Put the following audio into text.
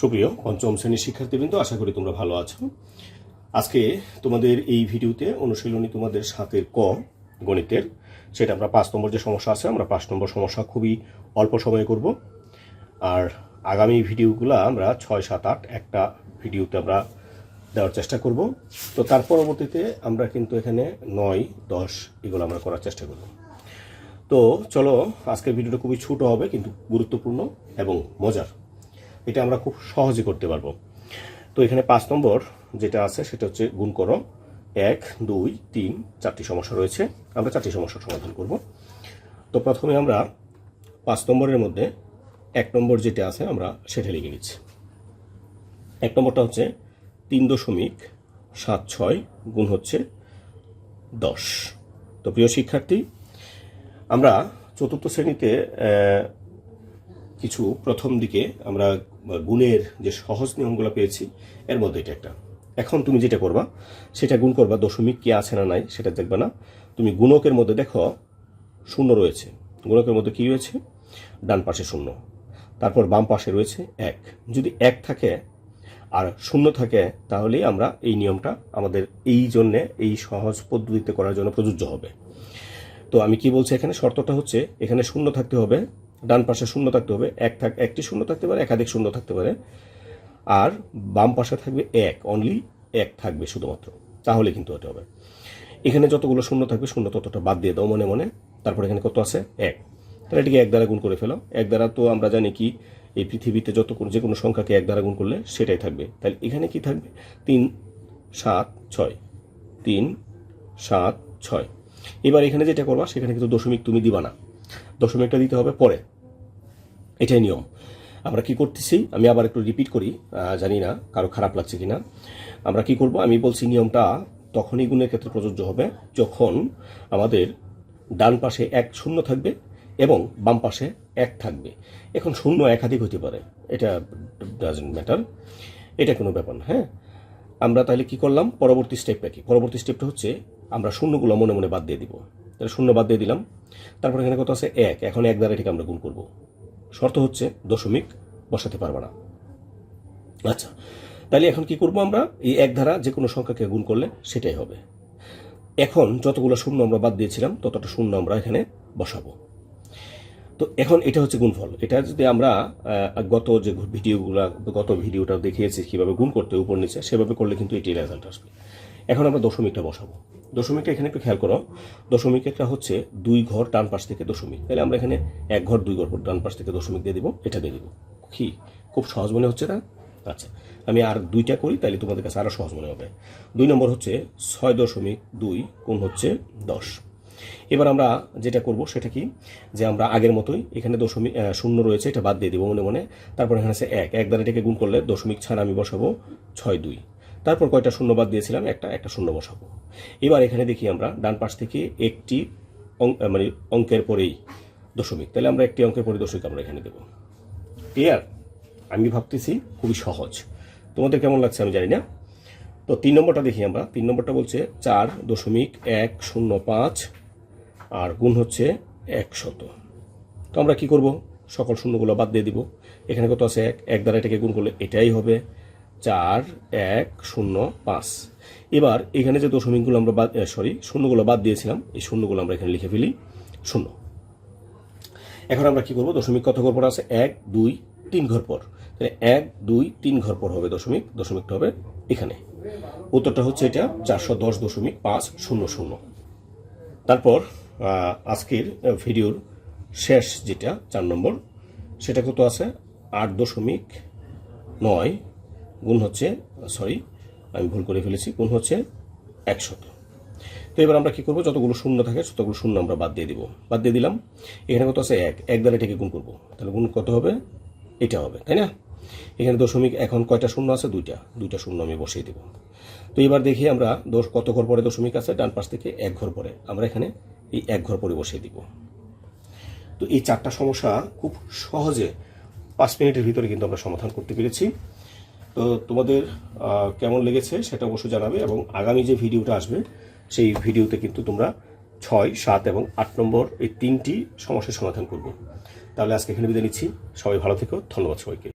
সুপ্রিয় পঞ্চম শ্রেণির শিক্ষার্থীবৃন্দ, আশা করি তোমরা ভালো আছো। আজকে তোমাদের এই ভিডিওতে অনুশীলনী তোমাদের সাতের ক গণিতের, সেটা আমরা পাঁচ নম্বর যে সমস্যা আছে, আমরা পাঁচ নম্বর সমস্যা খুবই অল্প সময়ে করব। আর আগামী ভিডিওগুলো আমরা ছয়, সাত, আট একটা ভিডিওতে আমরা দেওয়ার চেষ্টা করব। তো তার পরবর্তীতে আমরা কিন্তু এখানে নয়, দশ এগুলো আমরা করার চেষ্টা করব। তো চলো, আজকের ভিডিওটা খুবই ছোট হবে, কিন্তু গুরুত্বপূর্ণ এবং মজার। এটা আমরা খুব সহজে করতে পারব। তো এখানে পাঁচ নম্বর যেটা আছে, সেটা হচ্ছে গুণ করো এক, দুই, তিন, চারটি সমস্যা রয়েছে। আমরা চারটি সমস্যার সমাধান করব। তো প্রথমে আমরা পাঁচ নম্বরের মধ্যে এক নম্বর যেটা আছে, আমরা সেটা লিখে নিচ্ছি। এক নম্বরটা হচ্ছে তিন দশমিক সাত ছয় গুণ হচ্ছে দশ। তো প্রিয় শিক্ষার্থী, আমরা চতুর্থ শ্রেণীতে কিছু প্রথম দিকে আমরা গুণের যে সহজ নিয়মগুলো পেয়েছি, এর মধ্যে এটা একটা। এখন তুমি যেটা করবা, সেটা গুণ করবা, দশমিক কি আছে না নাই, সেটা দেখবে না। তুমি গুণকের মধ্যে দেখো, শূন্য রয়েছে। গুণকের মধ্যে কি রয়েছে? ডান পাশে শূন্য। তারপর বাম পাশে রয়েছে এক। যদি এক থাকে, আর শূন্য থাকে, তাহলেই আমরা এই নিয়মটা আমাদের এই জন্যে, এই সহজ পদ্ধতিতে করার জন্য প্রযোজ্য হবে। তো আমি কি বলছি এখানে? শর্তটা হচ্ছে, এখানে শূন্য থাকতে হবে ডান পাশে শূন্য থাকতে হবে, এক থাক, একটি শূন্য থাকতে পারে, একাধিক শূন্য থাকতে পারে। আর বাম পাশে থাকবে এক অনলি এক থাকবে শুধুমাত্র। তাহলে কিন্তু এটা হবে। এখানে যতগুলো শূন্য থাকবে, শূন্য ততটা বাদ দিয়ে দাও মনে মনে। তারপর এখানে কত আছে? এক। তাহলে এটিকে এক দ্বারা গুণ করে ফেলো। এক দ্বারা তো আমরা জানি কি, এই পৃথিবীতে যত যে কোনো সংখ্যাকে এক দ্বারা গুণ করলে সেটাই থাকবে। তাহলে এখানে কি থাকবে? তিন, সাত, ছয়। তিন, সাত, ছয়। এবার এখানে যেটা করবা, সেখানে কিন্তু দশমিক তুমি দিবা না। দশমিকটা দিতে হবে পরে। এটাই নিয়ম। আমরা কি করতেছি? আমি আবার একটু রিপিট করি জানি না কারও খারাপ লাগছে কিনা। আমরা কি করব? আমি বলছি নিয়মটা তখনই গুণের ক্ষেত্রে প্রযোজ্য হবে যখন আমাদের ডান পাশে এক শূন্য থাকবে এবং বাম পাশে এক থাকবে। এখন শূন্য একাধিক হতে পারে। এটা ডাজেন্ট ম্যাটার এটা কোনো ব্যাপার না হ্যাঁ? আমরা তাহলে কি করলাম? পরবর্তী স্টেপটা কি? পরবর্তী স্টেপটা হচ্ছে আমরা শূন্যগুলো মনে মনে বাদ দিয়ে দিব। তাহলে শূন্য বাদ দিয়ে দিলাম। তারপর এখানে কত আছে? এক। এখন এক দ্বারা এটাকে আমরা গুণ করব। শর্ত হচ্ছে দশমিক বসাতে পারবে না। আচ্ছা তাহলে এখন কি করব আমরা? এই এক ধারা যে কোনো সংখ্যাকে গুণ করলে সেটাই হবে। এখন যতগুলো শূন্য আমরা বাদ দিয়েছিলাম, ততটা শূন্য আমরা এখানে বসাবো। তো এখন এটা হচ্ছে গুণফল। এটা যদি আমরা গত যে ভিডিওগুলো, গত ভিডিওটা দেখিয়েছি কীভাবে গুণ করতে, উপর নিচে, সেভাবে করলে কিন্তু এটি রেজাল্ট আসবে। এখন আমরা দশমিকটা বসাবো। দশমিকটা এখানে একটু খেয়াল করো। দশমিক একটা হচ্ছে দুই ঘর ডান পাশ থেকে দশমিক। তাহলে আমরা এখানে এক ঘর, দুই ঘর ডান পাশ থেকে দশমিক দিয়ে দিব, এটা দিয়ে দিব। কি? খুব সহজ মনে হচ্ছে না? আচ্ছা আমি আর দুইটা করি, তাহলে তোমাদের কাছে আরও সহজ মনে হবে। দুই নম্বর হচ্ছে ছয় দশমিক দুই কোন হচ্ছে দশ। এবার আমরা যেটা করব সেটা কি? যে আমরা আগের মতোই এখানে দশমিক শূন্য রয়েছে, এটা বাদ দিয়ে দিব মনে মনে। তারপর এখানে আছে এক। এক দ্বারা এটাকে গুণ করলে দশমিক ছাড়া আমি বসাবো ছয় দুই। তারপর কয়টা শূন্য বাদ দিয়েছিলাম? একটা একটা শূন্য বসাবো। এবার এখানে দেখি আমরা, ডান পাশ থেকে একটি মানে অঙ্কের পরেই দশমিক। তাহলে আমরা একটি অঙ্কের পরে দশমিক আমরা এখানে দেবো। ক্লিয়ার? আমি ভাবতেছি খুবই সহজ। তোমাদের কেমন লাগছে আমি জানি না। তো তিন নম্বরটা দেখি আমরা। তিন নম্বরটা বলছে চার দশমিক এক শূন্য পাঁচ আর গুণ হচ্ছে একশত। তো আমরা কি করব? সকল শূন্যগুলো বাদ দিয়ে দিব। এখানে কত আছে? এক। এক দ্বারা এটাকে গুণ করলে এটাই হবে। চার, এক, শূন্য, পাঁচ। এবার এখানে যে দশমিকগুলো আমরা বাদ সরি শূন্যগুলো বাদ দিয়েছিলাম, এই শূন্যগুলো আমরা এখানে লিখে ফেলি, শূন্য। এখন আমরা কি করব? দশমিক কত ঘর পর আছে? এক, দুই, তিন ঘর পর। তাহলে এক, দুই, তিন ঘর পর হবে দশমিক, দশমিকটা হবে এখানে। উত্তরটা হচ্ছে এটা, চারশো দশ দশমিক পাঁচ শূন্য শূন্য। তারপর আজকের ভিডিওর শেষ যেটা, চার নম্বর, সেটা কত আছে? আট দশমিক নয় গুণ হচ্ছে সরি আমি ভুল করে ফেলেছি, গুণ হচ্ছে একশত। তো এবার আমরা কি করব? যতগুলো শূন্য থাকে, ততগুলো শূন্য আমরা বাদ দিয়ে দিব। বাদ দিয়ে দিলাম, এখানে কত আছে? এক। এক দ্বারা এটাকে গুণ করব। তাহলে গুণ কত হবে? এটা হবে, তাই না? এখানে দশমিক, এখন কয়টা শূন্য আছে? দুইটা। দুইটা শূন্য আমি বসিয়ে দেবো। তো এবার দেখি আমরা দশ, কত ঘর পরে দশমিক আছে? ডান পাশ থেকে এক ঘর পরে। আমরা এখানে এই এক ঘর পরে বসিয়ে দিব। তো এই চারটা সমস্যা খুব সহজে পাঁচ মিনিটের ভিতরে কিন্তু আমরা সমাধান করতে পেরেছি। তো তোমাদের কেমন লেগেছে সেটা অবশ্যই জানাবে এবং আগামী যে ভিডিওটা আসবে, সেই ভিডিওতে কিন্তু তোমরা ছয়, সাত এবং আট নম্বর এই তিনটি সমস্যার সমাধান করব। তাহলে আজকে এখানে বিদায় নিচ্ছি। সবাই ভালো থেকো। ধন্যবাদ সবাইকে।